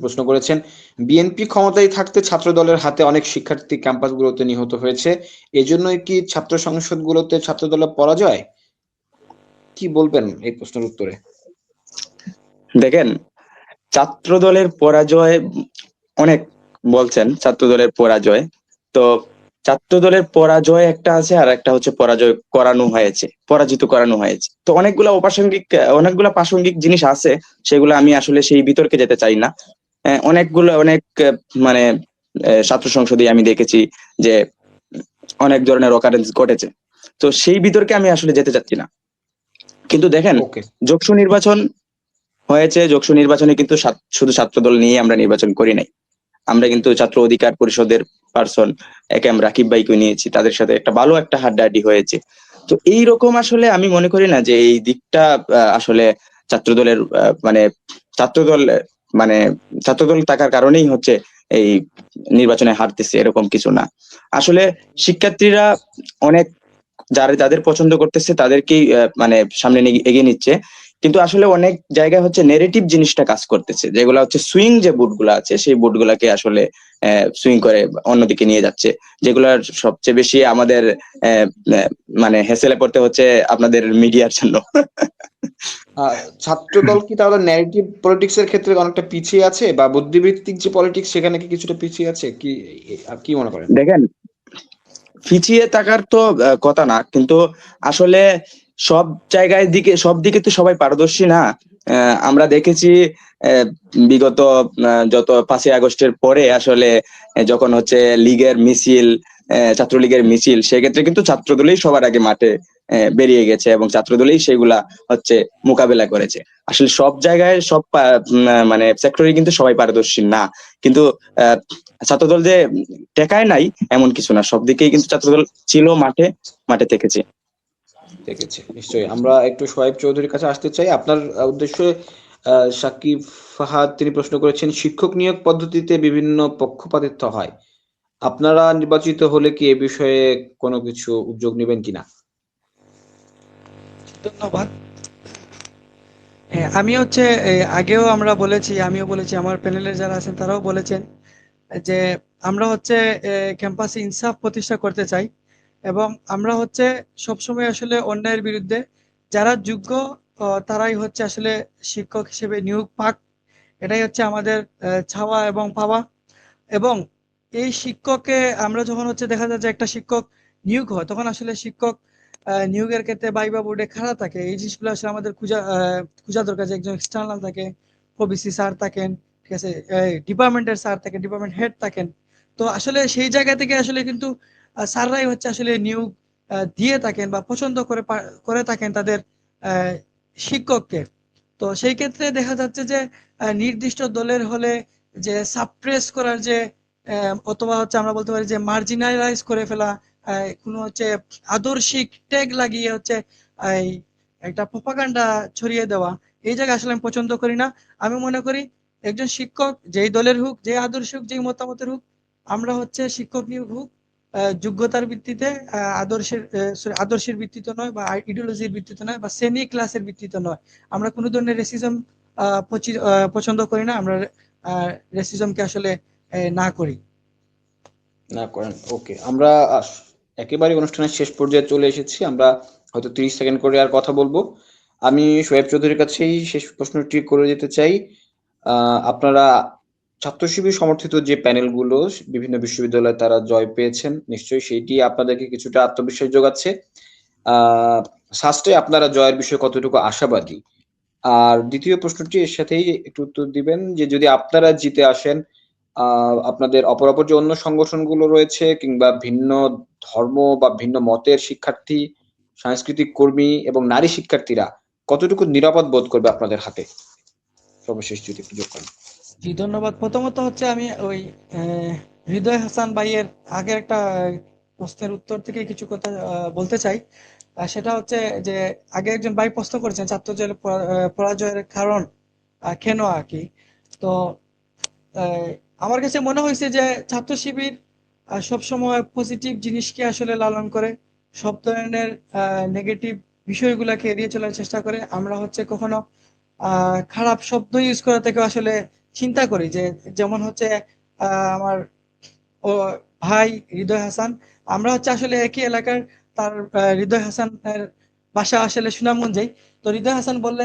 প্রশ্ন করেছেন বিএনপি ক্ষমতায় থাকতে ছাত্র দলের হাতে অনেক শিক্ষার্থী ক্যাম্পাসগুলোতে নিহত হয়েছে, এজন্যই কি ছাত্র সংসদগুলোতে ছাত্র দলের পরাজয়? কি বলবেন এই প্রশ্নের উত্তরে? দেখেন ছাত্র দলের পরাজয় অনেক বলছেন ছাত্র দলের পরাজয়। তো ছাত্র দলের পরাজয় একটা আছে আর একটা হচ্ছে পরাজয় করানো হয়েছে, পরাজিত করানো হয়েছে। তো অনেকগুলা অপ্রাসঙ্গিক অনেকগুলা প্রাসঙ্গিক জিনিস আছে, সেগুলো আমি আসলে সেই বিতর্কে যেতে চাই না। অনেকগুলো অনেক মানে ছাত্র সংসদে আমি দেখেছি যে অনেক ধরনের অকারেন্স ঘটেছে। তো সেই বিতর্কে আমি আসলে যেতে চাচ্ছি না। কিন্তু দেখেন যোগসু নির্বাচন হয়েছে যোগসু নির্বাচনে কিন্তু শুধু ছাত্র দল নিয়ে আমরা নির্বাচন করি নাই। আমরা কিন্তু ছাত্র অধিকার পরিষদের পার্সন একে আমরা রাকিব ভাইকে নিয়েছি তাদের সাথে একটা ভালো একটা হাড্ডাহাড্ডি হয়েছে। তো এই রকম আসলে আমি মনে করি না যে এই দিকটা আসলে ছাত্র দলের মানে ছাত্র দল মানে ছাত্রদল থাকার কারণেই হচ্ছে এই নির্বাচনে হারতেছে, এরকম কিছু না। আসলে শিক্ষার্থীরা অনেক যারা যাদের পছন্দ করতেছে তাদেরকেই মানে সামনে এগিয়ে নিচ্ছে। কিন্তু আসলে অনেক জায়গায় হচ্ছে নেগেটিভ জিনিসটা কাজ করতেছে যেগুলো হচ্ছে সুইং যে বুটগুলো আছে সেই বুটগুলাকে আসলে সুইং করে অন্যদিকে নিয়ে যাচ্ছে যেগুলোর সবচেয়ে বেশি আমাদের মানে হেসেলে পড়তে হচ্ছে আপনাদের মিডিয়ার জন্য। আহ, ছাত্র দল কি তাহলে ন্যারেটিভ পলিটিক্স এর ক্ষেত্রে অনেকটা পিছিয়ে আছে? বা বুদ্ধিবৃত্তিক যে পলিটিক্স সেখানে কি কিছুটা পিছিয়ে আছে? কি কি মনে করেন? দেখেন পিছিয়ে থাকার তো কথা না কিন্তু আসলে সব জায়গায় দিকে, সব দিকে তো সবাই পারদর্শী না। আমরা দেখেছি বিগত যত পাঁচই আগস্টের পরে আসলে যখন হচ্ছে লীগের মিছিল ছাত্রলীগের মিছিল, সেক্ষেত্রে কিন্তু ছাত্রদলই সবার আগে মাঠে বেরিয়ে গেছে এবং ছাত্রদলই সেগুলা হচ্ছে মোকাবেলা করেছে। আসলে সব জায়গায়, সব মানে সেক্টরে কিন্তু সবাই পারদর্শী না। কিন্তু ছাত্রদল যে টেকায় নাই, এমন কিছু না। সব দিকেই কিন্তু ছাত্রদল ছিল মাঠে মাঠে থেকেছে। নিশ্চয়ই। আমরা একটু সোহেব চৌধুরীর কাছে আসতে চাই। আপনার উদ্দেশ্যে সাকিব ফাহাদ তিনি প্রশ্ন করেছেন, শিক্ষক নিয়োগ পদ্ধতিতে বিভিন্ন পক্ষপাতিত্ব হয়। আপনারা নির্বাচিত হলে কি এ বিষয়ে কোনো কিছু উদ্যোগ নেবেন কিনা? ধন্যবাদ। হ্যাঁ আমি হচ্ছে আগেও আমরা বলেছি, আমিও বলেছি, আমার প্যানেলের যারা আছেন তারাও বলেছেন যে আমরা হচ্ছে ক্যাম্পাসে ইনসাফ প্রতিষ্ঠা করতে চাই। এবং আমরা হচ্ছে সবসময় আসলে অন্যায়ের বিরুদ্ধে, যারা যোগ্য তারাই হচ্ছে আসলে শিক্ষক হিসেবে নিয়োগ পাক। এটাই হচ্ছে আমাদের চাওয়া এবং পাওয়া। এবং এই শিক্ষককে আমরা যখন হচ্ছে দেখা যায় যে একটা শিক্ষক নিয়োগ হয়, তখন আসলে শিক্ষক নিয়োগের ক্ষেত্রে বাইবা বোর্ডে খারাপ থাকে। এই জিনিসগুলো আসলে আমাদের খুঁজা খুঁজা দরকার যে একজন এক্সটার্নাল থাকে ওবিসি স্যার থাকেন, ঠিক আছে ডিপার্টমেন্টের স্যার থাকেন ডিপার্টমেন্ট হেড থাকেন। তো আসলে সেই জায়গা থেকে আসলে কিন্তু স্যাররাই হচ্ছে আসলে নিয়োগ দিয়ে থাকেন বা পছন্দ করে করে থাকেন তাদের শিক্ষককে। তো সেই ক্ষেত্রে দেখা যাচ্ছে যে নির্দিষ্ট দলের হলে যে সাপ্রেস করার যে অথবা হচ্ছে আমরা বলতে পারি যে মার্জিনালাইজ করে ফেলা কোনো হচ্ছে আদর্শিক ট্যাগ লাগিয়ে হচ্ছে একটা প্রপাগান্ডা ছড়িয়ে দেওয়া, এই জায়গা আসলে আমি পছন্দ করি না। আমি মনে করি একজন শিক্ষক যেই দলের হোক যে আদর্শ হোক, যেই মতামতের হোক, আমরা হচ্ছে শিক্ষক নিয়োগ হোক যোগ্যতার ভিত্তিতে আদর্শের sorry, আদর্শের ভিত্তিতে নয় বা ইডিওলজির ভিত্তিতে নয় বা শ্রেণি ক্লাসের ভিত্তিতে নয়। আমরা কোনো ধরনের রেসিজম পছন্দ করি না আমরা রেসিজমকে আসলে না করি। না করেন ওকে। আমরা একেবারে অনুষ্ঠানের শেষ পর্যায়ে চলে এসেছি আমরা হয়তো তিরিশ সেকেন্ড করে আর কথা বলব। আমি সোহেব চৌধুরীর কাছেই শেষ প্রশ্নটি করে যেতে চাই। আপনারা ছাত্র শিবির সমর্থিত যে প্যানেলগুলো, বিভিন্ন বিশ্ববিদ্যালয়ে তারা জয় পেয়েছেন, নিশ্চয়ই সেইটি আপনাদেরকে কিছুটা আত্মবিশ্বাস যোগাচ্ছে। শাস্ত্রে আপনারা জয়ের বিষয়ে কতটুকু আশাবাদী? আর দ্বিতীয় প্রশ্নটি এর সাথেই একটু উত্তর দিবেন যে, যদি আপনারা জিতে আসেন আপনাদের অপরাপর যে অন্য সংগঠনগুলো রয়েছে কিংবা ভিন্ন ধর্ম বা ভিন্ন মতের শিক্ষার্থী, সাংস্কৃতিক কর্মী এবং নারী শিক্ষার্থীরা কতটুকু নিরাপদ বোধ করবে আপনাদের হাতে? সর্বশেষ যদি একটু যোগ করেন। জি, ধন্যবাদ। প্রথমত হচ্ছে আমি ওই হৃদয় হাসান ভাইয়ের আগের একটা প্রশ্নের উত্তর থেকে কিছু কথা বলতে চাই। সেটা হচ্ছে যে, আগে একজন ভাই প্রশ্ন করেছেন, ছাত্র দলের পরাজয়ের কারণ কেন আর কি? তো আমার কাছে মনে হয়েছে যে, ছাত্র শিবির সবসময় পজিটিভ জিনিসকে আসলে লালন করে, সব ধরনের নেগেটিভ বিষয়গুলোকে এড়িয়ে চলার চেষ্টা করে। আমরা হচ্ছে কখনো খারাপ শব্দ ইউজ করা থেকে আসলে চিন্তা করি যে যেমন হচ্ছে আমার, ও ভাই হৃদয় হাসান, আমরা হচ্ছে আসলে একই এলাকার, তার হৃদয় হাসানের বাসা আসলে সুনামগঞ্জেই। তো হৃদয় হাসান বললেন